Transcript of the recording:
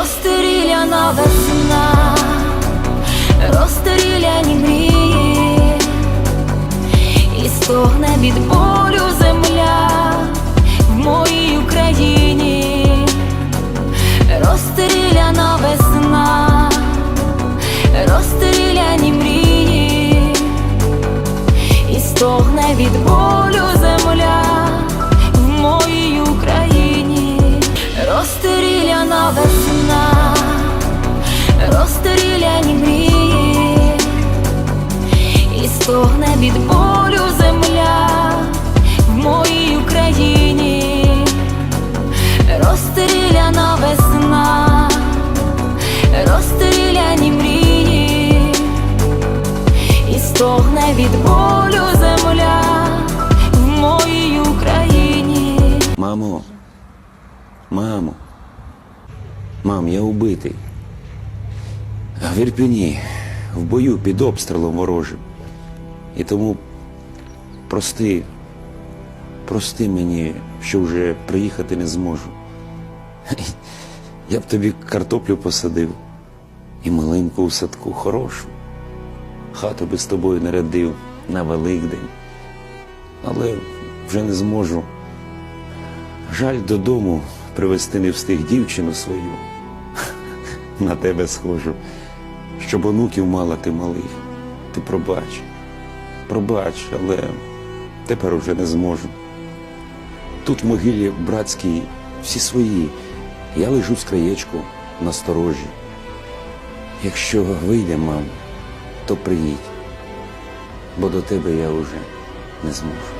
Розстріляна весна, розстріляні мрії, і стогне від болю земля в моїй Україні, розстріляна весна, розстріляні мрії, і стогне від болю земля в моїй Україні, розстріляна весна, стогне від болю земля в моїй Україні, розстріляна весна, розстріляні мрії, і стогне від болю земля в моїй Україні. Мамо, мамо, мам, я убитий. В Ірпіні, в бою під обстрілом ворожим. І тому прости, прости мені, що вже приїхати не зможу. Я б тобі картоплю посадив і малинку у садку хорошу. Хату би з тобою нарядив на Великдень. Але вже не зможу. Жаль додому привезти не встиг дівчину свою. На тебе схожу, щоб онуків мала ти малих. Ти пробач, пробач, але тепер уже не зможу. Тут в могилі братській всі свої. Я лежу з краєчку на сторожі. Якщо вийде, мам, то приїдь, бо до тебе я уже не зможу.